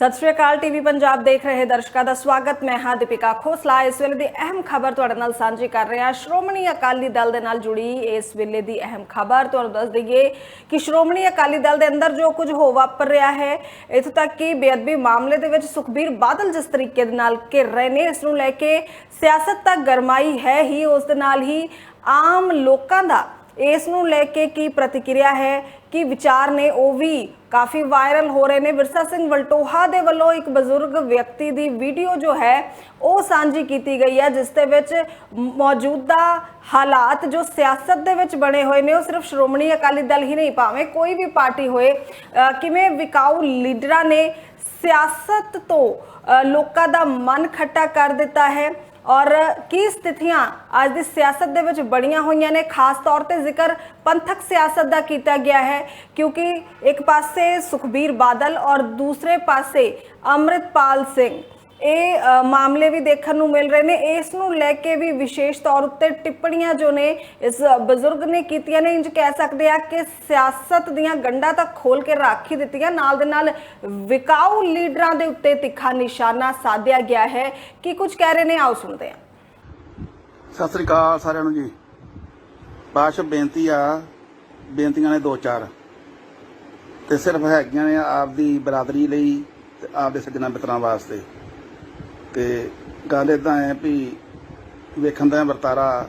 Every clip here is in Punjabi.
ਸਤਿ ਸ਼੍ਰੀ ਅਕਾਲ ਟੀਵੀ ਪੰਜਾਬ ਦੇਖ ਰਹੇ ਦਰਸ਼ਕਾਂ ਦਾ ਸਵਾਗਤ। ਮੈਂ ਹਾਂ ਦੀਪਿਕਾ ਖੋਸਲਾ। ਇਸ ਵੇਲੇ ਦੀ ਅਹਿਮ ਖਬਰ ਤੁਹਾਡੇ ਨਾਲ ਸਾਂਝੀ ਕਰ ਰਹੇ ਹਾਂ। ਸ਼੍ਰੋਮਣੀ ਅਕਾਲੀ ਦਲ ਦੇ ਨਾਲ ਜੁੜੀ ਇਸ ਵੇਲੇ ਦੀ ਅਹਿਮ ਖਬਰ। ਤੁਹਾਨੂੰ ਦੱਸ ਦਈਏ ਕਿ ਸ਼੍ਰੋਮਣੀ ਅਕਾਲੀ ਦਲ ਦੇ ਅੰਦਰ ਜੋ ਕੁਝ ਹੋ ਵਾਪਰ ਰਿਹਾ ਹੈ, ਇੱਥੋਂ ਤੱਕ ਕਿ ਬੇਅਦਬੀ ਮਾਮਲੇ ਦੇ ਵਿੱਚ ਸੁਖਬੀਰ ਬਾਦਲ ਜਿਸ ਤਰੀਕੇ ਦੇ ਨਾਲ ਘਿਰ ਰਹੇ ਨੇ, ਇਸ ਨੂੰ ਲੈ ਕੇ ਸਿਆਸਤ ਤੱਕ ਗਰਮਾਈ ਹੈ ਹੀ, ਉਸ ਦੇ ਨਾਲ ਹੀ ਆਮ ਲੋਕਾਂ ਦਾ ਇਸ ਨੂੰ ਲੈ ਕੇ ਕੀ ਪ੍ਰਤੀਕਿਰਿਆ ਹੈ, ਕੀ ਵਿਚਾਰ ਨੇ, ਉਹ ਵੀ ਕਾਫੀ ਵਾਇਰਲ ਹੋ ਰਹੇ ਨੇ। ਵਿਰਸਾ ਸਿੰਘ ਵਲਟੋਹਾ ਦੇ ਵੱਲੋਂ ਇੱਕ ਬਜ਼ੁਰਗ ਵਿਅਕਤੀ ਦੀ ਵੀਡੀਓ ਜੋ ਹੈ, ਉਹ ਸਾਂਝੀ ਕੀਤੀ ਗਈ ਹੈ, ਜਿਸ ਦੇ ਵਿੱਚ ਮੌਜੂਦਾ ਹਾਲਾਤ ਜੋ ਸਿਆਸਤ ਦੇ ਵਿੱਚ ਬਣੇ ਹੋਏ ਨੇ, ਉਹ ਸਿਰਫ ਸ਼੍ਰੋਮਣੀ ਅਕਾਲੀ ਦਲ ਹੀ ਨਹੀਂ, ਭਾਵੇਂ ਕੋਈ ਵੀ ਪਾਰਟੀ ਹੋਏ ਕਿਵੇਂ ਵਿਕਾਊ ਲੀਡਰਾਂ ਨੇ ਸਿਆਸਤ ਤੋਂ ਲੋਕਾਂ ਦਾ ਮਨ ਖੱਟਾ ਕਰ ਦਿੱਤਾ ਹੈ। ਔਰ ਕੀ ਸਥਿਤੀਆਂ ਅੱਜ ਦੀ ਸਿਆਸਤ ਦੇ ਵਿੱਚ ਬੜੀਆਂ ਹੋਈਆਂ ਨੇ? ਖਾਸ ਤੌਰ ਤੇ ਜ਼ਿਕਰ ਪੰਥਕ ਸਿਆਸਤ ਦਾ ਕੀਤਾ ਗਿਆ ਹੈ, ਕਿਉਂਕਿ ਇੱਕ ਪਾਸੇ ਸੁਖਬੀਰ ਬਾਦਲ ਔਰ ਦੂਸਰੇ ਪਾਸੇ ਅੰਮ੍ਰਿਤਪਾਲ ਸਿੰਘ। ਇਹ ਮਾਮਲੇ ਵੀ ਦੇਖਣ ਨੂੰ ਮਿਲ ਰਹੇ ਨੇ। ਇਸ ਨੂੰ ਲੈ ਕੇ ਵੀ ਵਿਸ਼ੇਸ਼ ਤੌਰ ਉੱਤੇ ਟਿੱਪਣੀਆਂ ਜੋ ਨੇ, ਇਸ ਬਜ਼ੁਰਗ ਨੇ ਕੀਤੀਆਂ ਨੇ, ਇੰਜ ਕਹਿ ਸਕਦੇ ਆ ਕਿ ਸਿਆਸਤ ਦੀਆਂ ਗੰਢਾਂ ਤਾਂ ਖੋਲ ਕੇ ਰੱਖ ਹੀ ਦਿੱਤੀਆਂ। ਨਾਲ ਦੇ ਨਾਲ ਵਿਕਾਊ ਲੀਡਰਾਂ ਦੇ ਉੱਤੇ ਤਿੱਖਾ ਨਿਸ਼ਾਨਾ ਸਾਧਿਆ ਗਿਆ ਹੈ। ਕੀ ਕੁਝ ਕਹਿ ਰਹੇ ਨੇ? ਆਓ ਸੁਣਦੇ ਹਾਂ। ਸਤਿ ਸ੍ਰੀ ਅਕਾਲ ਸਾਰਿਆਂ ਨੂੰ ਜੀ। ਬਾਸ਼ ਬੇਨਤੀ ਆ, ਬੇਨਤੀਆਂ ਨੇ ਦੋ ਚਾਰ। ਤੇ ਸਿਰਫ ਹੈਗੀਆਂ ਨੇ ਆਪਦੀ ਬਰਾਦਰੀ ਲਈ ਤੇ ਆਪਦੇ ਸੱਜਣਾ ਮਿੱਤਰਾਂ ਵਾਸਤੇ। ਤੇ ਗੱਲ ਇਦਾਂ ਹੈ ਵੀ ਵੇਖਣ ਦਾ ਵਰਤਾਰਾ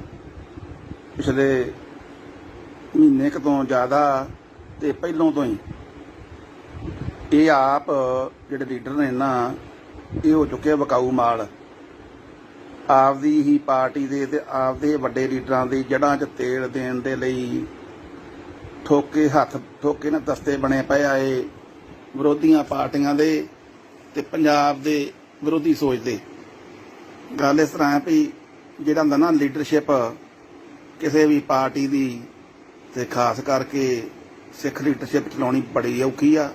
ਪਿਛਲੇ ਮਹੀਨੇ ਕੁ ਤੋਂ ਜ਼ਿਆਦਾ ਤੇ ਪਹਿਲੋਂ ਤੋਂ ਹੀ। ਇਹ ਆਪ ਜਿਹੜੇ ਲੀਡਰ ਨੇ ਨਾ, ਇਹ ਹੋ ਚੁੱਕੇ ਆ ਮਾਲ। ਆਪਦੀ ਹੀ ਪਾਰਟੀ ਦੇ ਤੇ ਆਪਦੇ ਵੱਡੇ ਲੀਡਰਾਂ ਦੀ ਜੜਾਂ 'ਚ ਤੇਲ ਦੇਣ ਦੇ ਲਈ ਠੋਕੇ ਹੱਥ, ਠੋਕੇ ਨਾਲ ਦਸਤੇ ਬਣੇ ਪਏ ਆਏ ਵਿਰੋਧੀਆਂ ਪਾਰਟੀਆਂ ਦੇ ਤੇ ਪੰਜਾਬ ਦੇ ਵਿਰੋਧੀ ਸੋਚ ਦੇ। ਗੱਲ ਇਸ ਤਰ੍ਹਾਂ ਹੈ ਵੀ ਜਿਹੜਾ ਹੁੰਦਾ ਨਾ ਲੀਡਰਸ਼ਿਪ ਕਿਸੇ ਵੀ ਪਾਰਟੀ ਦੀ ਤੇ ਖਾਸ ਕਰਕੇ ਸਿੱਖ ਲੀਡਰਸ਼ਿਪ ਚਲਾਉਣੀ ਬੜੀ ਔਖੀ ਆ।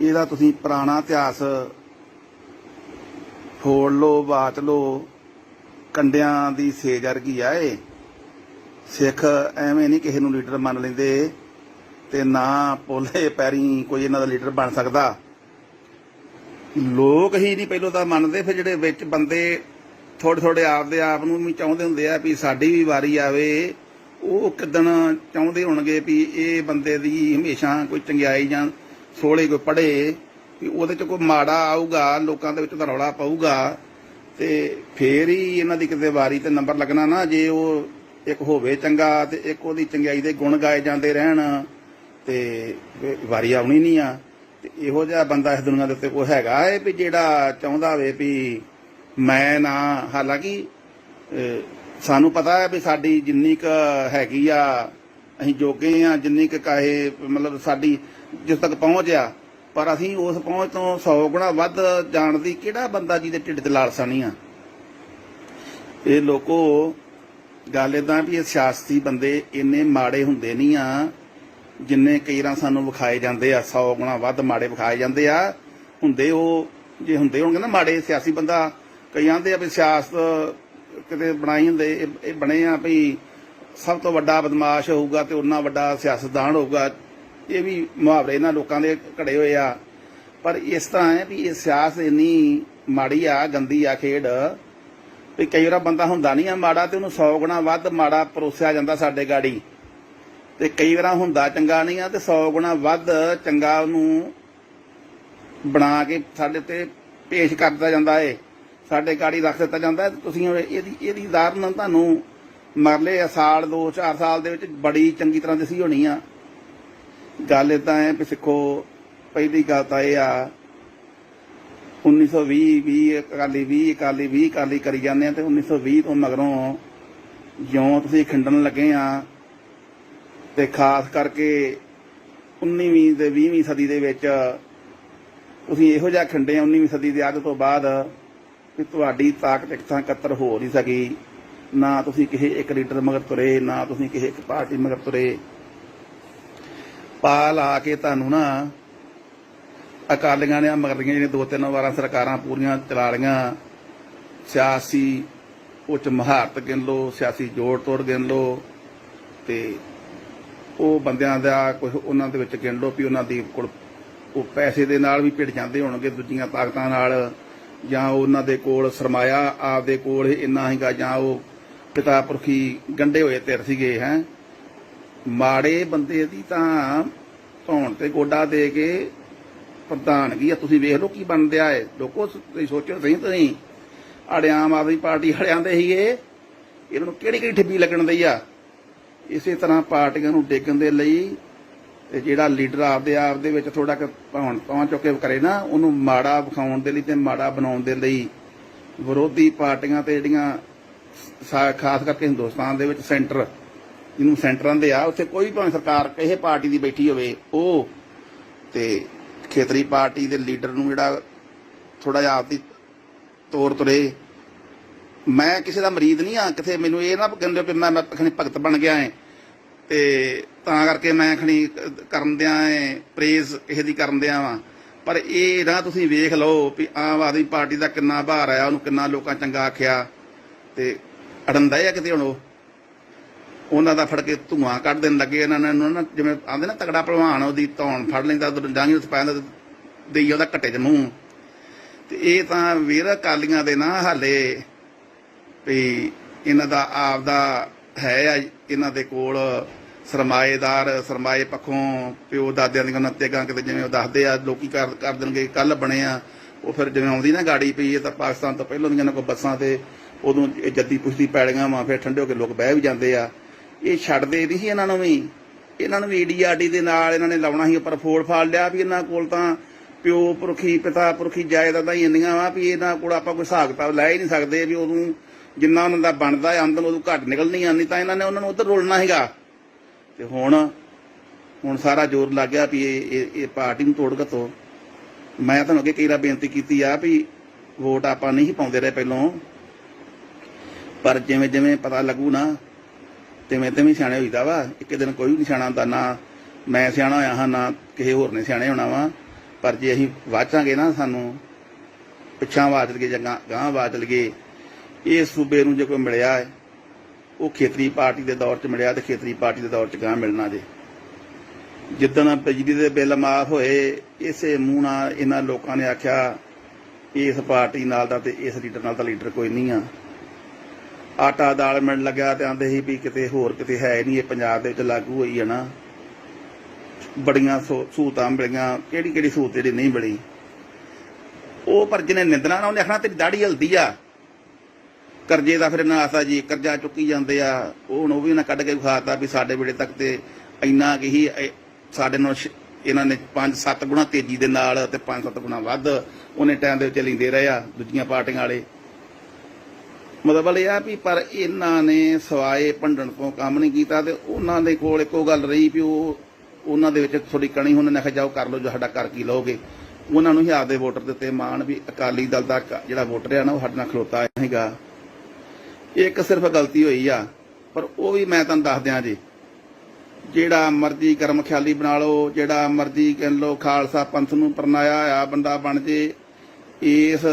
ਇਹਦਾ ਤੁਸੀਂ ਪੁਰਾਣਾ ਇਤਿਹਾਸ ਫੋੜ ਲੋ ਬਾਤ ਲੋ ਕੰਡਿਆਂ ਦੀ ਸੇਜ ਵਰਗੀ ਆ ਇਹ। ਸਿੱਖ ਐਵੇਂ ਨਹੀਂ ਕਿਸੇ ਨੂੰ ਲੀਡਰ ਮੰਨ ਲੈਂਦੇ ਤੇ ਨਾ ਪੋਲੇ ਪੈਰੀ ਕੋਈ ਇਹਨਾਂ ਦਾ ਲੀਡਰ ਬਣ ਸਕਦਾ। ਲੋਕ ਹੀ ਨਹੀਂ ਪਹਿਲੋਂ ਤਾਂ ਮੰਨਦੇ, ਫਿਰ ਜਿਹੜੇ ਵਿੱਚ ਬੰਦੇ ਥੋੜੇ ਥੋੜੇ ਆਪਦੇ ਆਪ ਨੂੰ ਵੀ ਚਾਹੁੰਦੇ ਹੁੰਦੇ ਆ ਵੀ ਸਾਡੀ ਵੀ ਵਾਰੀ ਆਵੇ, ਉਹ ਕਿਦਣ ਚਾਹੁੰਦੇ ਹੋਣਗੇ ਵੀ ਇਹ ਬੰਦੇ ਦੀ ਹਮੇਸ਼ਾ ਕੋਈ ਚੰਗਿਆਈ ਜਾਂ ਸੋਹਲੇ ਕੋਈ ਪੜੇ ਵੀ ਉਹਦੇ ਚ ਕੋਈ ਮਾੜਾ ਆਊਗਾ, ਲੋਕਾਂ ਦੇ ਵਿੱਚ ਤਾਂ ਰੌਲਾ ਪਊਗਾ। ਤੇ ਫੇਰ ਹੀ ਇਹਨਾਂ ਦੀ ਕਿਤੇ ਵਾਰੀ ਤੇ ਨੰਬਰ ਲੱਗਣਾ ਨਾ, ਜੇ ਉਹ ਇੱਕ ਹੋਵੇ ਚੰਗਾ ਤੇ ਇੱਕ ਉਹਦੀ ਚੰਗਿਆਈ ਦੇ ਗੁਣ ਗਾਏ ਜਾਂਦੇ ਰਹਿਣ, ਤੇ ਵਾਰੀ ਆਉਣੀ ਨਹੀਂ ਆ। ਤੇ ਇਹੋ ਜਿਹਾ ਬੰਦਾ ਇਸ ਦੁਨੀਆ ਦੇ ਉੱਤੇ ਕੋਈ ਹੈਗਾ ਹੈ ਵੀ ਜਿਹੜਾ ਚਾਹੁੰਦਾ ਹੋਵੇ ਵੀ ਮੈਂ ਨਾ, ਹਾਲਾਂਕਿ ਸਾਨੂੰ ਪਤਾ ਹੈ ਵੀ ਸਾਡੀ ਜਿੰਨੀ ਕ ਹੈਗੀ ਆ, ਅਸੀਂ ਜੋਗੇ ਆ, ਜਿੰਨੀ ਕ ਕਾਹੇ, ਮਤਲਬ ਸਾਡੀ ਜਿਸ ਤੱਕ ਪਹੁੰਚ ਆ, ਪਰ ਅਸੀਂ ਉਸ ਪਹੁੰਚ ਤੋਂ 100 ਗੁਣਾ ਵੱਧ ਜਾਣ ਦੀ ਕਿਹੜਾ ਬੰਦਾ ਜਿਹਦੇ ਢਿੱਡ ਤੇ ਲਾਲਸਾਣੀ ਆ? ਇਹ ਲੋਕੋ, ਗੱਲ ਇਦਾਂ ਵੀ ਇਹ ਸਿਆਸਤੀ ਬੰਦੇ ਇੰਨੇ ਮਾੜੇ ਹੁੰਦੇ ਨਹੀਂ ਆ ਜਿੰਨੇ ਕਈ ਵਾਰ ਸਾਨੂੰ ਵਿਖਾਏ ਜਾਂਦੇ ਆ 100 ਗੁਣਾ ਵੱਧ ਮਾੜੇ ਵਿਖਾਏ ਜਾਂਦੇ ਆ, ਹੁੰਦੇ ਉਹ, ਜੇ ਹੁੰਦੇ ਹੋਣਗੇ ਨਾ ਮਾੜੇ ਸਿਆਸੀ ਬੰਦਾ, ਕਈ ਆਂਦੇ ਆ ਵੀ ਸਿਆਸਤ ਕਿਤੇ ਬਣਾਈ ਹੁੰਦੇ, ਇਹ- ਬਣੇ ਆ ਵੀ ਸਭ ਤੋਂ ਵੱਡਾ ਬਦਮਾਸ਼ ਹੋਊਗਾ ਤੇ ਉਹਨਾਂ ਵੱਡਾ ਸਿਆਸਤਦਾਨ ਹੋਊਗਾ, ਇਹ ਵੀ ਮੁਹਾਵਰੇ ਇਹਨਾਂ ਲੋਕਾਂ ਦੇ ਘੜੇ ਹੋਏ ਆ। ਪਰ ਇਸ ਤਰ੍ਹਾਂ ਹੈ ਵੀ ਇਹ ਸਿਆਸਤ ਇੰਨੀ ਮਾੜੀ ਆ, ਗੰਦੀ ਆ ਖੇਡ, ਵੀ ਕਈ ਵਾਰ ਬੰਦਾ ਹੁੰਦਾ ਨਹੀਂ ਆ ਮਾੜਾ ਤੇ ਉਹਨੂੰ 100 ਗੁਣਾ ਵੱਧ ਮਾੜਾ ਪਰੋਸਿਆ ਜਾਂਦਾ ਸਾਡੇ ਗਾੜੀ। ਤੇ ਕਈ ਵਾਰ ਹੁੰਦਾ ਚੰਗਾ ਨਹੀਂ ਆ ਤੇ 100 ਗੁਣਾ ਵੱਧ ਚੰਗਾ ਉਹਨੂੰ ਬਣਾ ਕੇ ਸਾਡੇ ਤੇ ਪੇਸ਼ ਕਰ ਦਿੱਤਾ ਜਾਂਦਾ ਏ। ਸਾਡੇ ਗਾੜੀ ਰੱਖ ਦਿੱਤਾ ਜਾਂਦਾ ਤੁਸੀਂ ਇਹਦੀ ਇਹਦੀ ਉਦਾਹਰਨ ਤੁਹਾਨੂੰ ਮਰਲੇ ਆ ਸਾਲ 2 4 ਸਾਲ ਦੇ ਵਿੱਚ ਬੜੀ ਚੰਗੀ ਤਰ੍ਹਾਂ ਦਸੀ ਹੋਣੀ ਆ। ਗੱਲ ਇਦਾਂ ਹੈ ਵੀ ਸਿੱਖੋ, ਪਹਿਲੀ ਗੱਲ ਤਾਂ ਇਹ ਆ 1920 20 ਅਕਾਲੀ 20 ਅਕਾਲੀ 20 ਅਕਾਲੀ ਕਰੀ ਜਾਂਦੇ ਆ ਤੇ 1920 ਤੋਂ ਮਗਰੋਂ ਜਿਉਂ ਤੁਸੀਂ ਖਿੰਡਣ ਲੱਗੇ ਆ ਤੇ ਖਾਸ ਕਰਕੇ 19ਵੀਂ ਤੇ 20ਵੀਂ ਸਦੀ ਦੇ ਵਿੱਚ ਤੁਸੀਂ ਇਹੋ ਜਿਹਾ ਖੰਡੇ 19ਵੀਂ ਸਦੀ ਦੇ ਅੱਧ ਤੋਂ ਬਾਅਦ ਕਿ ਤੁਹਾਡੀ ਤਾਕਤ ਇੱਕ ਥਾਂ ਇਕੱਤਰ ਹੋ ਨਹੀਂ ਸਕੀ। ਨਾ ਤੁਸੀਂ ਕਿਸੇ ਇੱਕ ਲੀਡਰ ਮਗਰ ਤੁਰੇ, ਨਾ ਤੁਸੀਂ ਕਿਸੇ ਇੱਕ ਪਾਰਟੀ ਮਗਰ ਤੁਰੇ। ਪਾ ਲਾ ਕੇ ਤੁਹਾਨੂੰ ਨਾ ਅਕਾਲੀਆਂ ਨੇ ਮਗਰਲੀਆਂ ਜਿਹੜੀਆਂ ਦੋ ਤਿੰਨ ਵਾਰਾਂ ਸਰਕਾਰਾਂ ਪੂਰੀਆਂ ਚਲਾ ਲਈਆਂ। ਸਿਆਸੀ ਉੱਚ ਮਹਾਰਤ ਗਿਣ ਲਓ, ਸਿਆਸੀ ਜੋੜ ਤੋੜ ਗਿਣ ਲਓ ਤੇ ਉਹ ਬੰਦਿਆਂ ਦਾ ਕੁਝ ਉਹਨਾਂ ਦੇ ਵਿੱਚ ਗਿਣ ਲਓ ਵੀ ਉਹਨਾਂ ਦੀ ਕੋਲ ਉਹ ਪੈਸੇ ਦੇ ਨਾਲ ਵੀ ਭਿੜ ਜਾਂਦੇ ਹੋਣਗੇ ਦੂਜੀਆਂ ਤਾਕਤਾਂ ਨਾਲ, ਜਾਂ ਉਹਨਾਂ ਦੇ ਕੋਲ ਸਰਮਾਇਆ ਆਪਦੇ ਕੋਲ ਇੰਨਾ ਹੀਗਾ ਜਾਂ ਉਹ ਪਿਤਾ ਪੁਰਖੀ ਗੰਡੇ ਹੋਏ ਧਿਰ ਸੀਗੇ, ਹੈ। ਮਾੜੇ ਬੰਦੇ ਦੀ ਤਾਂ ਧੌਣ ਤੇ ਗੋਡਾ ਦੇ ਕੇ ਪ੍ਰਧਾਨਗੀ ਆ? ਤੁਸੀਂ ਵੇਖ ਲਓ ਕੀ ਬਣਦਿਆ ਏ। ਲੋਕੋ, ਤੁਸੀਂ ਸੋਚੋ ਸਹੀ ਤੁਸੀਂ। ਆੜੇ ਆਮ ਆਦਮੀ ਪਾਰਟੀ ਵਾਲਿਆਂ ਦੇ ਸੀਗੇ। ਇਹਨਾਂ ਨੂੰ ਕਿਹੜੀ ਕਿਹੜੀ ਠੱਬੀ ਲੱਗਣ ਦਈ ਆ? ਇਸੇ ਤਰ੍ਹਾਂ ਪਾਰਟੀਆਂ ਨੂੰ ਡੇਗਣ ਦੇ ਲਈ ਤੇ ਜਿਹੜਾ ਲੀਡਰ ਆਪਦੇ ਆਪ ਦੇ ਵਿੱਚ ਥੋੜਾ ਕਿ ਭੌਣ ਪਹੁੰਚ ਚੁੱਕੇ ਕਰੇ ਨਾ, ਉਹਨੂੰ ਮਾੜਾ ਵਿਖਾਉਣ ਦੇ ਲਈ ਤੇ ਮਾੜਾ ਬਣਾਉਣ ਦੇ ਲਈ ਵਿਰੋਧੀ ਪਾਰਟੀਆਂ ਤੇ ਜਿਹੜੀਆਂ ਖਾਸ ਕਰਕੇ ਹਿੰਦੁਸਤਾਨ ਦੇ ਵਿੱਚ ਸੈਂਟਰ, ਜਿਹਨੂੰ ਸੈਂਟਰਾਂ ਦੇ ਆ, ਉੱਥੇ ਕੋਈ ਭਾਵੇਂ ਸਰਕਾਰ ਕਿਸੇ ਪਾਰਟੀ ਦੀ ਬੈਠੀ ਹੋਵੇ, ਉਹ ਤੇ ਖੇਤਰੀ ਪਾਰਟੀ ਦੇ ਲੀਡਰ ਨੂੰ ਜਿਹੜਾ ਥੋੜਾ ਜਿਹਾ ਆਪਦੀ ਤੋਰ ਤੁਰੇ ਮੈਂ ਕਿਸੇ ਦਾ ਮਰੀਦ ਨਹੀਂ ਆ ਕਿਥੇ ਮੈਨੂੰ ਇਹ ਨਾ ਕਹਿੰਦੇ ਕਿ ਮੈਂ ਮੈਂ ਖਣੀ ਭਗਤ ਬਣ ਗਿਆ ਐ। ਤੇ ਤਾਂ ਕਰਕੇ ਮੈਂ ਖਣੀ ਕਰਨ ਦਿਆਂ ਐ, ਪ੍ਰੇਜ਼ ਕਿਸੇ ਦੀ ਕਰਨ ਦਿਆਂ ਵਾਂ। ਪਰ ਇਹ ਨਾ ਤੁਸੀਂ ਵੇਖ ਲਓ ਵੀ ਆਮ ਆਦਮੀ ਪਾਰਟੀ ਦਾ ਕਿੰਨਾ ਭਾਰ ਆਇਆ, ਉਹਨੂੰ ਕਿੰਨਾ ਲੋਕਾਂ ਚੰਗਾ ਆਖਿਆ। ਤੇ ਅੜੰਦਾ ਆ ਕਿਤੇ ਹੁਣ ਉਹ। ਉਹਨਾਂ ਦਾ ਫੜ ਕੇ ਧੂਆਂ ਕੱਢ ਦੇਣ ਲੱਗੇ ਇਹਨਾਂ ਨੇ, ਉਹਨਾਂ ਜਿਵੇਂ ਆਂਦੇ ਨਾ ਤਗੜਾ ਭਲਵਾਨ, ਉਹਦੀ ਧੌਣ ਫੜ ਲੈਂਦਾ ਉਧਰ ਜਾਂਗੀ ਉਸ ਪੈਂਦਾ ਦੇਈ ਉਹਦਾ ਘੱਟੇ ਚ ਮੂੰਹ। ਤੇ ਇਹ ਤਾਂ ਵੀਰ ਅਕਾਲੀਆਂ ਦੇ ਨਾ ਹਾਲੇ ਵੀ ਇਹਨਾਂ ਦਾ ਆਪਦਾ ਹੈ ਆ ਇਹਨਾਂ ਦੇ ਕੋਲ ਸਰਮਾਏਦਾਰ, ਸਰਮਾਏ ਪੱਖੋਂ ਪਿਓ ਦਾਦਿਆਂ ਦੀਆਂ ਨੱਤੇਗਾ ਕਿਤੇ ਜਿਵੇਂ ਉਹ ਦੱਸਦੇ ਆ, ਲੋਕੀ ਕਰ ਕਰ ਦੇਣਗੇ ਕੱਲ ਬਣੇ ਆ, ਉਹ ਫਿਰ ਜਿਵੇਂ ਆਉਂਦੀ ਨਾ ਗਾੜੀ ਪਈ ਇਹ ਤਾਂ ਪਾਕਿਸਤਾਨ ਤੋਂ ਪਹਿਲਾਂ ਦੀਆਂ ਇਹਨਾਂ ਕੋਲ ਬੱਸਾਂ ਤੇ ਉਦੋਂ ਜੱਦੀ ਪੁਸ਼ਤੀ ਪੈੜੀਆਂ ਵਾ, ਫਿਰ ਠੰਡੇ ਹੋ ਕੇ ਲੋਕ ਬਹਿ ਵੀ ਜਾਂਦੇ ਆ। ਇਹ ਛੱਡਦੇ ਨਹੀਂ ਸੀ ਇਹਨਾਂ ਨੂੰ ਵੀ। ਇਹਨਾਂ ਨੂੰ ਵੀ ਈਡੀਆਰਡੀ ਦੇ ਨਾਲ ਇਹਨਾਂ ਨੇ ਲਾਉਣਾ ਸੀ, ਉੱਪਰ ਫੋੜ ਫਾੜ ਲਿਆ ਵੀ ਇਹਨਾਂ ਕੋਲ ਤਾਂ ਪਿਓ, ਪੁਰਖੀ, ਪਿਤਾ, ਪੁਰਖੀ ਜਾਇਦਾਦਾਂ ਹੀ ਇੰਨੀਆਂ ਵਾ ਵੀ ਇਹਨਾਂ ਕੋਲ ਆਪਾਂ ਕੋਈ ਹਿਸਾਬ ਕਿਤਾਬ ਲੈ ਹੀ ਨਹੀਂ ਸਕਦੇ ਵੀ ਉਦੋਂ ਜਿੰਨਾ ਉਹਨਾਂ ਦਾ ਬਣਦਾ ਆਮਦਨ ਉਦੋਂ ਘੱਟ ਨਿਕਲਣੀ ਆ, ਨਹੀਂ ਤਾਂ ਇਹਨਾਂ ਨੇ ਉਹਨਾਂ ਨੂੰ ਉਧਰ ਰੋਲਣਾ ਹੈਗਾ ਤੇ ਹੁਣ ਹੁਣ ਸਾਰਾ ਜ਼ੋਰ ਲੱਗ ਗਿਆ ਵੀ ਇਹ, ਇਹ- ਪਾਰਟੀ ਨੂੰ ਤੋੜ ਘੱਤੋ ਮੈਂ ਤੁਹਾਨੂੰ ਅੱਗੇ ਕਈ ਵਾਰ ਬੇਨਤੀ ਕੀਤੀ ਆ ਵੀ ਵੋਟ ਆਪਾਂ ਨਹੀਂ ਪਾਉਂਦੇ ਰਹੇ ਪਹਿਲੋਂ। ਪਰ ਜਿਵੇਂ ਜਿਵੇਂ ਪਤਾ ਲੱਗੂ ਨਾ, ਤਿਵੇਂ ਤਿਵੇਂ ਸਿਆਣੇ ਹੋਈਦਾ ਵਾ। ਇੱਕ ਦਿਨ ਕੋਈ ਵੀ ਨਹੀਂ ਸਿਆਣਾ ਹੁੰਦਾ, ਨਾ ਮੈਂ ਸਿਆਣਾ ਹੋਇਆ ਹਾਂ, ਨਾ ਕਿਸੇ ਹੋਰ ਨੇ ਸਿਆਣੇ ਹੋਣਾ ਵਾ। ਪਰ ਜੇ ਅਸੀਂ ਵਾਚਾਂਗੇ ਨਾ ਸਾਨੂੰ, ਪਿੱਛਾਂ ਆਵਾਜ਼ ਲਗੇ ਜਾਂ ਗਾਂ, ਗਾਂਹ ਆਵਾਜ਼ ਲਗੇ ਇਹ ਸੂਬੇ ਨੂੰ ਜੇ ਕੋਈ ਮਿਲਿਆ ਹੈ, ਉਹ ਖੇਤਰੀ ਪਾਰਟੀ ਦੇ ਦੌਰ 'ਚ ਮਿਲਿਆ ਤੇ ਖੇਤਰੀ ਪਾਰਟੀ ਦੇ ਦੌਰ 'ਚ ਗਾਂ ਮਿਲਣਾ ਜੇ। ਜਿੱਦਣ ਬਿਜਲੀ ਦੇ ਬਿੱਲ ਮਾਫ ਹੋਏ, ਇਸੇ ਮੂੰਹ ਨਾਲ ਇਹਨਾਂ ਲੋਕਾਂ ਨੇ ਆਖਿਆ, ਇਸ ਪਾਰਟੀ ਨਾਲ ਦਾ ਤੇ ਇਸ ਲੀਡਰ ਨਾਲ ਤਾਂ ਲੀਡਰ ਕੋਈ ਨਹੀਂ ਆ। ਆਟਾ ਦਾਲ ਮਿਲਣ ਲੱਗਾ ਤੇ ਆਂਦੇ ਸੀ ਵੀ ਕਿਤੇ ਹੋਰ ਕਿਤੇ ਹੈ ਨਹੀਂ, ਇਹ ਪੰਜਾਬ ਦੇ ਵਿੱਚ ਲਾਗੂ ਹੋਈ ਹੈ ਨਾ। ਬੜੀਆਂ ਸਹੂ- ਸਹੂਲਤਾਂ ਮਿਲੀਆਂ ਕਿਹੜੀ ਕਿਹੜੀ ਸਹੂਲਤ ਜਿਹੜੀ ਨਹੀਂ ਮਿਲੀ। ਉਹ ਪਰ ਜਿਹਨੇ ਨਿੰਦਣਾ ਨਾ ਉਹਨੇ ਆਖਣਾ, ਤੇਰੀ ਦਾੜੀ ਹਲਦੀ ਆ। ਕਰਜ਼ੇ ਦਾ ਫਿਰ ਇਹਨਾਂ ਆਸਾ ਜੀ, ਕਰਜ਼ਾ ਚੁੱਕੀ ਜਾਂਦੇ ਆ, ਉਹ ਹੁਣ ਉਹ ਵੀ ਉਹਨਾਂ ਕੱਢ ਕੇ ਵਿਖਾਤਾ ਵੀ ਸਾਡੇ ਵੇਲੇ ਤੱਕ ਤੇ ਇੰਨਾ ਕਿ ਹੀ ਸਾਡੇ ਨਾਲ ਇਹਨਾਂ ਨੇ 5-7 ਗੁਣਾ ਤੇਜ਼ੀ ਦੇ ਨਾਲ ਤੇ 5-7 ਗੁਣਾ ਵੱਧ ਉਹਨੇ ਟਾਈਮ ਦੇ ਵਿੱਚ ਲੈਂਦੇ ਰਹੇ ਆ, ਦੂਜੀਆਂ ਪਾਰਟੀਆਂ ਵਾਲੇ। ਮਤਲਬ ਇਹ ਆ ਵੀ ਪਰ ਇਹਨਾਂ ਨੇ ਸਵਾਏ ਭੰਡਣ ਤੋਂ ਕੰਮ ਨਹੀਂ ਕੀਤਾ ਤੇ ਉਹਨਾਂ ਦੇ ਕੋਲ ਇੱਕੋ ਗੱਲ ਰਹੀ ਵੀ ਉਹ ਉਹਨਾਂ ਦੇ ਵਿੱਚ ਥੋੜੀ ਕਣੀ ਉਹਨਾਂ ਨੇ ਕਿਹਾ ਜਾਓ ਕਰ ਲਓ ਜੋ ਸਾਡਾ ਕਰ ਕੀ ਲਓਗੇ। ਉਹਨਾਂ ਨੂੰ ਹੀ ਆਪਦੇ ਵੋਟਰ ਦਿੱਤੇ ਮਾਣ ਵੀ ਅਕਾਲੀ ਦਲ ਦਾ ਜਿਹੜਾ ਵੋਟਰ ਆ ਨਾ, ਉਹ ਸਾਡੇ ਨਾਲ ਖਲੋਤਾ ਹੈਗਾ। ਇੱਕ ਸਿਰਫ ਗਲਤੀ ਹੋਈ ਆ, ਪਰ ਉਹ ਵੀ ਮੈਂ ਤੁਹਾਨੂੰ ਦੱਸ ਦਿਆਂ ਜੀ। ਜਿਹੜਾ ਮਰਜ਼ੀ ਕਰਮ ਖਿਆਲੀ ਬਣਾ ਲਓ, ਜਿਹੜਾ ਮਰਜ਼ੀ ਕਹਿ ਲਓ, ਖਾਲਸਾ ਪੰਥ ਨੂੰ ਪਰਨਾਇਆ ਆ ਬੰਦਾ ਬਣ ਜੇ, ਇਸ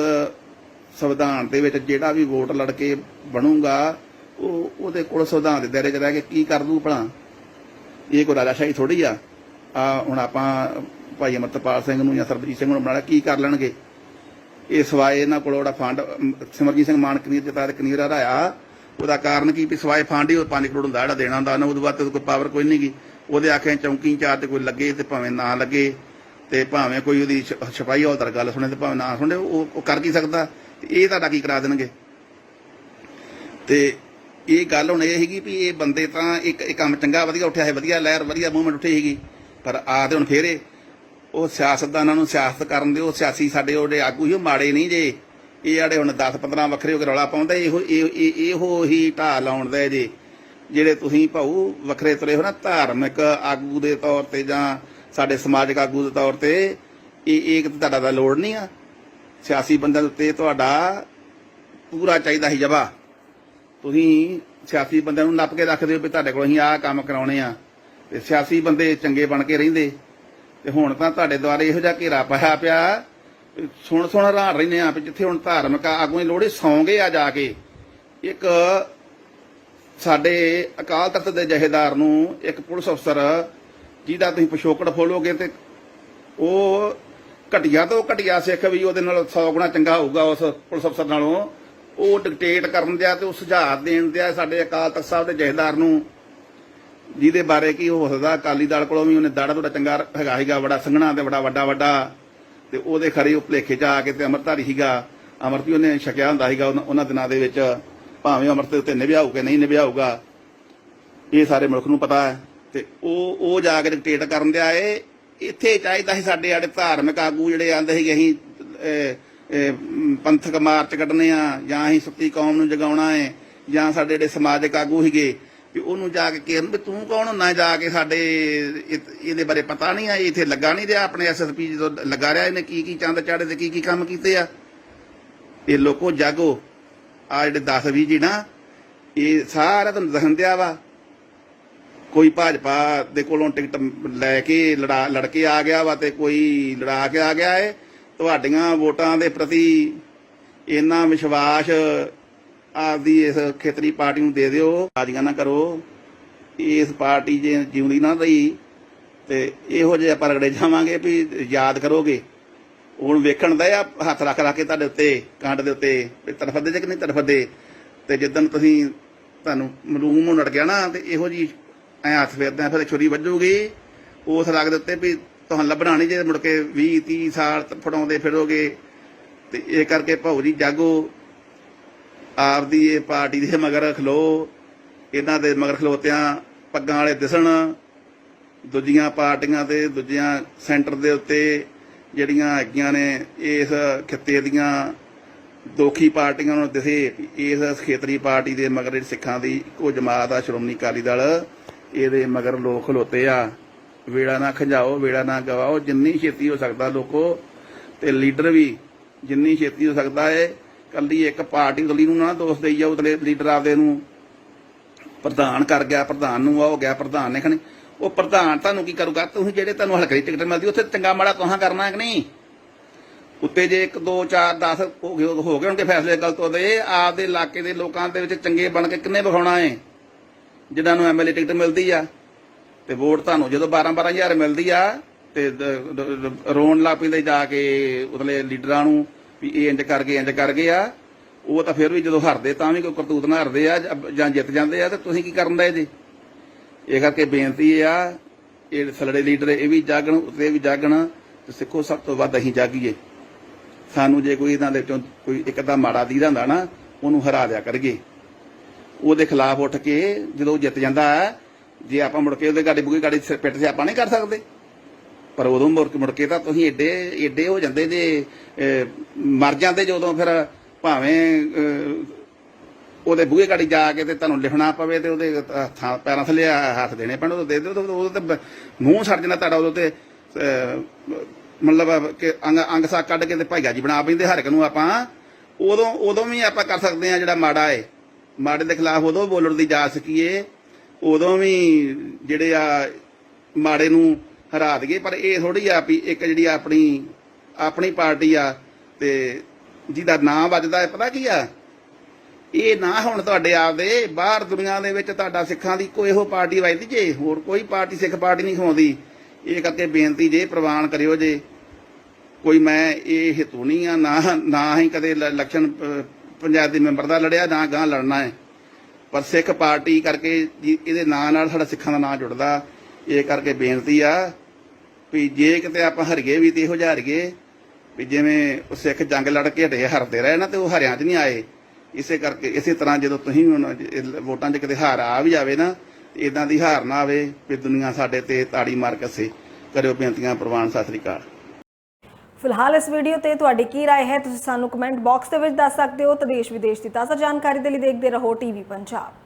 ਸੰਵਿਧਾਨ ਦੇ ਵਿੱਚ ਜਿਹੜਾ ਵੀ ਵੋਟ ਲੜ ਕੇ ਬਣੂਗਾ, ਉਹ ਉਹਦੇ ਕੋਲ ਸੰਵਿਧਾਨ ਦੇ ਦਾਇਰੇ 'ਚ ਰਹਿ ਕੇ ਕੀ ਕਰ ਦੂ ਭਲਾ? ਇਹ ਕੋਈ ਰਾਜਾਸ਼ਾਹੀ ਥੋੜੀ ਆ। ਆ ਹੁਣ ਆਪਾਂ ਭਾਈ ਅਮਰਤਪਾਲ ਸਿੰਘ ਨੂੰ ਜਾਂ ਸਰਬਜੀਤ ਸਿੰਘ ਨੂੰ ਬਣਾ ਲਿਆ, ਕੀ ਕਰ ਲੈਣਗੇ? ਇਹ ਸਵਾਏ ਇਹਨਾਂ ਕੋਲ ਜਿਹੜਾ ਫੰਡ ਸਿਮਰਜੀਤ ਸਿੰਘ ਮਾਨ ਕਨੀਰ ਜਿੱਤਾ ਤੇ ਕਨੀਰ ਹਰਾਇਆ, ਉਹਦਾ ਕਾਰਨ ਕੀ? ਵੀ ਸਵਾਏ ਫੰਡ ਹੀ ਉਹ 5 ਕਰੋੜ ਹੁੰਦਾ ਜਿਹੜਾ ਦੇਣਾ ਹੁੰਦਾ ਉਹਨੂੰ ਉਹਦੇ ਬਾਅਦ ਕੋਈ ਪਾਵਰ ਕੋਈ ਨਹੀਂ ਨਹੀਂਗੀ ਉਹਦੇ ਆਖੇ ਚੌਂਕੀ ਇੰਚਾਰਜ ਕੋਈ ਲੱਗੇ ਤੇ ਭਾਵੇਂ ਨਾ ਲੱਗੇ, ਤੇ ਭਾਵੇਂ ਕੋਈ ਉਹਦੀ ਛਪਾਈ ਹੌਲਦਾਰ ਗੱਲ ਸੁਣੇ ਤੇ ਭਾਵੇਂ ਨਾ ਸੁਣੇ, ਉਹ ਕਰ ਕੀ ਸਕਦਾ? ਤੇ ਇਹ ਤੁਹਾਡਾ ਕੀ ਕਰਾ ਦੇਣਗੇ? ਤੇ ਇਹ ਗੱਲ ਹੁਣ ਇਹ ਹੈਗੀ ਵੀ ਇਹ ਬੰਦੇ ਤਾਂ ਇੱਕ ਇਹ ਕੰਮ ਚੰਗਾ, ਵਧੀਆ ਉੱਠਿਆ ਹੈ ਵਧੀਆ ਲਹਿਰ, ਵਧੀਆ ਮੂਵਮੈਂਟ ਉੱਠੀ ਹੈਗੀ ਪਰ ਆ ਤੇ ਹੁਣ ਫੇਰੇ। ਉਹ ਸਿਆਸਤਦਾਨਾਂ ਨੂੰ ਸਿਆਸਤ ਕਰਨ ਦਿਓ, ਸਿਆਸੀ ਸਾਡੇ ਉਹਦੇ ਆਗੂ ਹੀ ਉਹ ਮਾੜੇ ਨਹੀਂ ਜੇ। ਇਹ ਜਿਹੜੇ ਹੁਣ 10 15 ਵੱਖਰੇ ਹੋ ਕੇ ਰੌਲਾ ਪਾਉਂਦਾ, ਇਹੋ ਇਹੋ ਹੀ ਢਾਹ ਲਾਉਣ ਦਾ ਜੇ। ਜਿਹੜੇ ਤੁਸੀਂ ਭਾਊ ਵੱਖਰੇ ਤੁਰੇ ਹੋ ਨਾ ਧਾਰਮਿਕ ਆਗੂ ਦੇ ਤੌਰ ਤੇ ਜਾਂ ਸਾਡੇ ਸਮਾਜਿਕ ਆਗੂ ਦੇ ਤੌਰ ਤੇ, ਇਹ ਇਹ ਤੁਹਾਡਾ ਤਾਂ ਲੋੜ ਨਹੀਂ ਆ। ਸਿਆਸੀ ਬੰਦਿਆਂ ਦੇ ਉੱਤੇ ਤੁਹਾਡਾ ਪੂਰਾ ਚਾਹੀਦਾ ਹੀ ਜਵਾ। ਤੁਸੀਂ ਸਿਆਸੀ ਬੰਦਿਆਂ ਨੂੰ ਨੱਪ ਕੇ ਰੱਖਦੇ ਹੋ ਵੀ ਤੁਹਾਡੇ ਕੋਲ ਅਸੀਂ ਆਹ ਕੰਮ ਕਰਾਉਣੇ ਆ। ਤੇ ਸਿਆਸੀ ਬੰਦੇ ਚੰਗੇ ਬਣ ਕੇ ਰਹਿੰਦੇ। ਤੇ ਹੁਣ ਤਾਂ ਤੁਹਾਡੇ ਦੁਆਰੇ ਇਹੋ ਜਿਹਾ ਘੇਰਾ ਪਾਇਆ ਪਿਆ। ਸੁਣ ਸੁਣ ਰਾੜ ਰਹਿੰਦੇ ਆ ਵੀ ਜਿੱਥੇ ਹੁਣ ਧਾਰਮਿਕ ਆਗੂਆਂ ਲੋੜੇ ਸੌਂਗੇ ਆ ਜਾ ਕੇ। ਇੱਕ ਸਾਡੇ ਅਕਾਲ ਤਖਤ ਦੇ ਜਹੇਦਾਰ ਨੂੰ ਇੱਕ ਪੁਲਿਸ ਅਫਸਰ, ਜਿਹਦਾ ਤੁਸੀਂ ਪਿਛੋਕੜ ਫੋਲੋਗੇ ਤੇ ਉਹ ਘਟੀਆ ਤੋਂ ਘਟੀਆ ਸਿੱਖ ਵੀ ਉਹਦੇ ਨਾਲ 100 ਗੁਣਾ ਚੰਗਾ ਹੋਊਗਾ ਉਸ ਪੁਲਿਸ ਅਫਸਰ ਨਾਲੋਂ। ਉਹ ਡਿਕਟੇਟ ਕਰਨ ਦਿਆ ਤੇ ਉਹ ਸੁਝਾਅ ਦੇਣ ਦਿਆ ਸਾਡੇ ਅਕਾਲ ਤਖਤ ਸਾਹਿਬ ਦੇ ਜਥੇਦਾਰ ਨੂੰ। ਜਿਹਦੇ ਬਾਰੇ ਕੀ ਹੋ ਸਕਦਾ ਅਕਾਲੀ ਦਲ ਕੋਲੋਂ ਵੀ ਉਹਨੇ ਦਾੜਾ ਥੋੜਾ ਚੰਗਾ ਹੈਗਾ ਸੀਗਾ, ਬੜਾ ਸੰਘਣਾ ਤੇ ਬੜਾ ਵੱਡਾ ਵੱਡਾ, ਤੇ ਉਹਦੇ ਖਰੇ ਉਹ ਭਲੇਖੇ ਚ ਆ ਕੇ ਤੇ ਅਮਰਧਾਰੀ ਸੀਗਾ। ਅਮਰਤ ਵੀ ਉਹਨੇ ਛਕਿਆ ਹੁੰਦਾ ਸੀਗਾ ਉਹਨਾਂ- ਦਿਨਾਂ ਦੇ ਵਿੱਚ, ਭਾਵੇਂ ਅਮਰਤ ਦੇ ਉੱਤੇ ਨਿਭਾਊ ਕਿ ਨਹੀਂ ਨਿਭਾਊਗਾ ਇਹ ਸਾਰੇ ਮੁਲਕ ਨੂੰ ਪਤਾ ਹੈ। ਤੇ ਉਹ ਉਹ ਜਾ ਕੇ ਡਿਕਟੇਟ ਕਰਨ ਦੇ ਆਏ ਇੱਥੇ ਚਾਹੀਦਾ ਸੀ ਸਾਡੇ ਆੜੇ ਧਾਰਮਿਕ ਆਗੂ ਜਿਹੜੇ ਆਂਦੇ ਸੀਗੇ, ਅਸੀਂ ਪੰਥਕ ਮਾਰਚ ਕੱਢਨੇ ਆ, ਜਾਂ ਅਸੀਂ ਸੁੱਤੀ ਕੌਮ ਨੂੰ ਜਗਾਉਣਾ ਹੈ ਜਾਂ ਸਾਡੇ ਜਿਹੜੇ ਸਮਾਜਿਕ ਆਗੂ ਸੀਗੇ ਵੀ ਉਹਨੂੰ ਜਾ ਕੇ ਕਹਿਣ ਵੀ ਤੂੰ ਕੌਣ ਹੁੰਦਾ ਜਾ ਕੇ ਸਾਡੇ ਇਹਦੇ ਬਾਰੇ ਪਤਾ ਨਹੀਂ ਆ ਇੱਥੇ ਲੱਗਾ ਨਹੀਂ ਰਿਹਾ, ਆਪਣੇ ਐਸਐਸਪੀ ਜਦੋਂ ਲੱਗਾ ਰਿਹਾ, ਇਹਨੇ ਕੀ ਕੀ ਚੰਦ ਚਾੜੇ ਤੇ ਕੀ ਕੀ ਕੰਮ ਕੀਤੇ ਆ। ਇਹ ਲੋਕੋ ਜਾਗੋ, ਆ ਜਿਹੜੇ 10 20 ਜੀ ਨਾ, ਇਹ ਸਾਰਾ ਤੁਹਾਨੂੰ ਦੱਸਣ ਦਿਆ ਵਾ। ਕੋਈ ਭਾਜਪਾ ਦੇ ਕੋਲੋਂ ਟਿਕਟ ਲੈ ਕੇ ਲੜਾ ਲੜ ਕੇ ਆ ਗਿਆ ਵਾ ਤੇ ਕੋਈ ਲੜਾ ਕੇ ਆ ਗਿਆ ਏ। ਤੁਹਾਡੀਆਂ ਵੋਟਾਂ ਦੇ ਪ੍ਰਤੀ ਇੰਨਾ ਵਿਸ਼ਵਾਸ ਆਪਦੀ ਇਸ ਖੇਤਰੀ ਪਾਰਟੀ ਨੂੰ ਦੇ ਦਿਓ, ਰਾਜੀਆਂ ਨਾ ਕਰੋ। ਇਸ ਪਾਰਟੀ ਜੇ ਜਿਉਂਦੀ ਨਾ ਰਹੀ, ਤੇ ਇਹੋ ਜਿਹੇ ਆਪਾਂ ਰਗੜੇ ਜਾਵਾਂਗੇ ਵੀ ਯਾਦ ਕਰੋਗੇ। ਹੁਣ ਵੇਖਣ ਦਾ ਆ, ਹੱਥ ਰੱਖ ਰੱਖ ਕੇ ਤੁਹਾਡੇ ਉੱਤੇ, ਕੰਡ ਦੇ ਉੱਤੇ, ਵੀ ਤਰਫਦੇ ਜੇ ਕਿ ਨਹੀਂ ਤਰਫਦੇ ਤੇ ਜਿੱਦਣ ਤੁਸੀਂ ਤੁਹਾਨੂੰ ਮਲੂਮ ਹੋਣ ਲੜ ਗਿਆ ਨਾ, ਤੇ ਇਹੋ ਜੀ ਐ ਹੱਥ ਫੇਰਦੇ ਫਿਰ ਛੁਰੀ ਵੱਜੂਗੀ। ਉਸ ਰਗ ਦੇ ਉੱਤੇ ਵੀ ਤੁਹਾਨੂੰ ਲੱਭਣਾ ਨਹੀਂ ਜੇ ਮੁੜ ਕੇ 20 30 ਸਾਲ ਫੜਾਉਂਦੇ ਫਿਰੋਗੇ। ਤੇ ਇਹ ਕਰਕੇ ਭਾਊ ਜੀ ਜਾਗੋ। ਆਪਦੀ ਇਹ ਪਾਰਟੀ ਦੇ ਮਗਰ ਖਲੋ, ਇਹਨਾਂ ਦੇ ਮਗਰ ਖਲੋਤਿਆਂ, ਪੱਗਾਂ ਵਾਲੇ ਦਿਸਣ, ਦੂਜੀਆਂ ਪਾਰਟੀਆਂ ਤੇ, ਦੂਜੀਆਂ ਸੈਂਟਰ ਦੇ ਉੱਤੇ ਜਿਹੜੀਆਂ ਹੈਗੀਆਂ ਨੇ, ਇਸ ਖਿੱਤੇ ਦੀਆਂ ਦੋਖੀ ਪਾਰਟੀਆਂ ਨੂੰ ਦਿਸੇ, ਇਸ ਖੇਤਰੀ ਪਾਰਟੀ ਦੇ ਮਗਰ ਜਿਹੜੀ ਸਿੱਖਾਂ ਦੀ ਉਹ ਜਮਾਤ ਆ, ਸ਼੍ਰੋਮਣੀ ਅਕਾਲੀ ਦਲ, ਇਹਦੇ ਮਗਰ ਲੋਕ ਖਲੋਤੇ ਆ। ਵੇੜਾ ਨਾ ਖੰਜਾਓ ਵੇੜਾ ਨਾ ਗਵਾਓ, ਜਿੰਨੀ ਛੇਤੀ ਹੋ ਸਕਦਾ ਲੋਕੋ, ਤੇ ਲੀਡਰ ਵੀ ਜਿੰਨੀ ਛੇਤੀ ਹੋ ਸਕਦਾ ਹੈ ਕੱਲੀ ਇੱਕ ਪਾਰਟੀ ਦਲੀ ਨੂੰ ਨਾ ਦੋਸ਼ ਦੇਈ ਜਾਓ ਉਤਲੇ ਲੀਡਰ ਆਪਦੇ ਨੂੰ ਪ੍ਰਧਾਨ ਕਰ ਗਿਆ, ਪ੍ਰਧਾਨ ਨੂੰ ਆ ਹੋ ਗਿਆ ਪ੍ਰਧਾਨ ਨੇ ਖਣੀ। ਉਹ ਪ੍ਰਧਾਨ ਤੁਹਾਨੂੰ ਕੀ ਕਰੂਗਾ? ਤੁਸੀਂ ਜਿਹੜੇ ਤੁਹਾਨੂੰ ਹਲਕੇ ਟਿਕਟ ਮਿਲਦੀ, ਉੱਥੇ ਚੰਗਾ ਮਾੜਾ ਤੁਹਾਂ ਕਰਨਾ ਹੈ ਕਿ ਨਹੀਂ? ਉੱਤੇ ਜੇ 1 2 4 10 ਹੋ ਗਏ ਹੋ ਗਏ ਹੋਣਗੇ ਫੈਸਲੇ ਗਲਤ ਹੋਦੇ ਆਪਦੇ ਇਲਾਕੇ ਦੇ ਲੋਕਾਂ ਦੇ ਵਿੱਚ ਚੰਗੇ ਬਣ ਕੇ ਕਿੰਨੇ ਵਿਖਾਉਣਾ ਹੈ ਜਿਨ੍ਹਾਂ ਨੂੰ ਐਮਐਲਏ ਟਿਕਟ ਮਿਲਦੀ ਆ। ਤੇ ਵੋਟ ਤੁਹਾਨੂੰ ਜਦੋਂ 12 12000 ਮਿਲਦੀ ਆ, ਤੇ ਰੋਣ ਲੱਗ ਪੈਂਦੇ ਜਾ ਕੇ ਉਤਲੇ ਲੀਡਰਾਂ ਨੂੰ। ਵੀ ਇਹ ਇੰਜ ਕਰ ਗਏ, ਇੰਜ ਕਰ ਗਏ ਆ। ਉਹ ਤਾਂ ਫਿਰ ਵੀ ਜਦੋਂ ਹਾਰਦੇ ਤਾਂ ਵੀ ਕੋਈ ਕਰਤੂਤ ਨਾਲ ਹਾਰਦੇ ਆ, ਜਾਂ- ਜਿੱਤ ਜਾਂਦੇ ਆ, ਤਾਂ ਤੁਸੀਂ ਕੀ ਕਰਨ ਦਾ ਇਹਦੇ? ਇਹ ਕਰਕੇ ਬੇਨਤੀ ਆ, ਇਹ ਸਲੜੇ ਲੀਡਰ ਇਹ ਵੀ ਜਾਗਣ, ਉਤੇ ਵੀ ਜਾਗਣ, ਤੇ ਸਿੱਖੋ ਸਭ ਤੋਂ ਵੱਧ ਅਸੀਂ ਜਾਗੀਏ। ਸਾਨੂੰ ਜੇ ਕੋਈ ਇਹਨਾਂ ਦੇ ਵਿੱਚੋਂ ਕੋਈ ਇੱਕ ਅੱਧਾ ਮਾੜਾ ਦੀਦਾ ਹੁੰਦਾ ਨਾ, ਉਹਨੂੰ ਹਰਾ ਦਿਆ ਕਰਗੇ ਉਹਦੇ ਖਿਲਾਫ ਉੱਠ ਕੇ ਜਦੋਂ ਜਿੱਤ ਜਾਂਦਾ ਹੈ, ਜੇ ਆਪਾਂ ਮੁੜ ਕੇ ਉਹਦੇ ਗਾੜੀ ਬੁਗੀ ਗਾੜੀ ਸਿਰ ਪਿੱਟ 'ਤੇ ਆਪਾਂ ਨਹੀਂ ਕਰ ਸਕਦੇ। ਪਰ ਉਦੋਂ ਮੁੜ ਕੇ ਮੁੜ ਕੇ ਤਾਂ ਤੁਸੀਂ ਏਡੇ ਏਡੇ ਹੋ ਜਾਂਦੇ ਜੇ ਮਰ ਜਾਂਦੇ ਜਦੋਂ ਫਿਰ ਭਾਵੇਂ ਉਹਦੇ ਬੂਹੇ ਗਾੜੀ ਜਾ ਕੇ ਤੇ ਤੁਹਾਨੂੰ ਲਿਖਣਾ ਪਵੇ ਤੇ ਉਹਦੇ ਹੱਥਾਂ ਪੈਰਾਂ ਥੱਲੇ ਹੱਥ ਦੇਣੇ ਪੈਣ ਉਹ ਦੇ ਦਿਓ ਉਹਦੇ ਤੇ ਮੂੰਹ ਸੜ ਜਾਣਾ ਤੁਹਾਡਾ, ਉਹਦੇ ਤੇ ਮਤਲਬ ਕਿ ਅੰਗ ਅੰਗ ਸਾ ਕੱਢ ਕੇ ਤੇ ਭਾਈਆ ਜੀ ਬਣਾ ਪੈਂਦੇ ਹਰ ਇੱਕ ਨੂੰ ਆਪਾਂ। ਉਦੋਂ ਉਦੋਂ ਵੀ ਆਪਾਂ ਕਰ ਸਕਦੇ ਆ ਜਿਹੜਾ ਮਾੜਾ ਏ। ਮਾੜੇ ਦੇ ਖਿਲਾਫ ਉਦੋਂ ਬੋਲਣ ਦੀ ਜਾ ਸਕੀਏ। ਉਦੋਂ ਵੀ ਜਿਹੜੇ ਆ ਮਾੜੇ ਨੂੰ ਹਰਾ ਦਈਏ ਪਰ ਇਹ ਥੋੜੀ ਆ ਵੀ ਇੱਕ ਜਿਹੜੀ ਆਪਣੀ ਆਪਣੀ ਪਾਰਟੀ ਆ ਤੇ ਜਿਹਦਾ ਨਾਂ ਵੱਜਦਾ ਹੈ, ਪਤਾ ਕੀ ਆ? ਇਹ ਨਾ ਹੁਣ ਤੁਹਾਡੇ ਆਪਦੇ ਬਾਹਰ ਦੁਨੀਆ ਦੇ ਵਿੱਚ ਤੁਹਾਡਾ ਸਿੱਖਾਂ ਦੀ ਕੋਈ ਇਹੋ ਪਾਰਟੀ ਵੱਜਦੀ ਜੇ, ਹੋਰ ਕੋਈ ਪਾਰਟੀ ਸਿੱਖ ਪਾਰਟੀ ਨਹੀਂ ਖਵਾਉਂਦੀ। ਇਹ ਕਰਕੇ ਬੇਨਤੀ ਜੇ ਪ੍ਰਵਾਨ ਕਰਿਓ ਜੇ। ਕੋਈ ਮੈਂ ਇਹ ਹਿੱਤੂ ਨਹੀਂ ਆ, ਨਾ ਨਾ ਹੀ ਕਦੇ ਇਲੈਕਸ਼ਨ ਪੰਚਾਇਤ ਦੇ ਮੈਂਬਰ ਦਾ ਲੜਿਆ, ਨਾ ਗਾਂ ਲੜਨਾ ਹੈ। ਪਰ ਸਿੱਖ ਪਾਰਟੀ ਕਰਕੇ ਜੀ, ਇਹਦੇ ਨਾਂ ਨਾਲ ਸਾਡਾ ਸਿੱਖਾਂ ਦਾ ਨਾਂ ਜੁੜਦਾ। ਇਹ ਕਰਕੇ ਬੇਨਤੀ ਆ ਵੀ ਜੇ ਕਿਤੇ ਆਪਾਂ ਹਰੀਏ ਵੀ ਤੇ ਇਹੋ ਜਿਹਾ ਹਰੀਏ ਵੀ ਜਿਵੇਂ ਉਹ ਸਿੱਖ ਜੰਗ ਲੜ ਕੇ ਹਟੇ ਹਰਦੇ ਰਹੇ ਨਾ ਤੇ ਉਹ ਹਰਿਆਂ 'ਚ ਨਹੀਂ ਆਏ ਇਸੇ ਕਰਕੇ ਇਸੇ ਤਰ੍ਹਾਂ ਜਦੋਂ ਤੁਸੀਂ ਹੁਣ ਇਹ ਵੋਟਾਂ 'ਚ ਕਿਤੇ ਹਾਰ ਆ ਵੀ ਜਾਵੇ ਨਾ ਤੇ ਇਦਾਂ ਦੀ ਹਾਰ ਨਾ ਆਵੇ ਵੀ ਦੁਨੀਆ ਸਾਡੇ ਤੇ ਤਾੜੀ ਮਾਰ ਕੱਸੇ ਕਰਿਓ ਬੇਨਤੀਆਂ ਪ੍ਰਵਾਨ ਸਤਿ ਸ੍ਰੀ ਅਕਾਲ ਫਿਲਹਾਲ ਇਸ ਵੀਡੀਓ ਤੇ ਤੁਹਾਡੀ ਕੀ رائے ਹੈ ਤੁਸੀਂ ਸਾਨੂੰ ਕਮੈਂਟ ਬਾਕਸ ਦੇ ਵਿੱਚ ਦੱਸ ਸਕਦੇ ਹੋ ਤੇ ਦੇਸ਼ ਵਿਦੇਸ਼ ਦੀ ਤਾਜ਼ਾ ਜਾਣਕਾਰੀ ਦੇ ਲਈ ਦੇਖਦੇ ਰਹੋ ਟੀਵੀ ਪੰਜਾਬ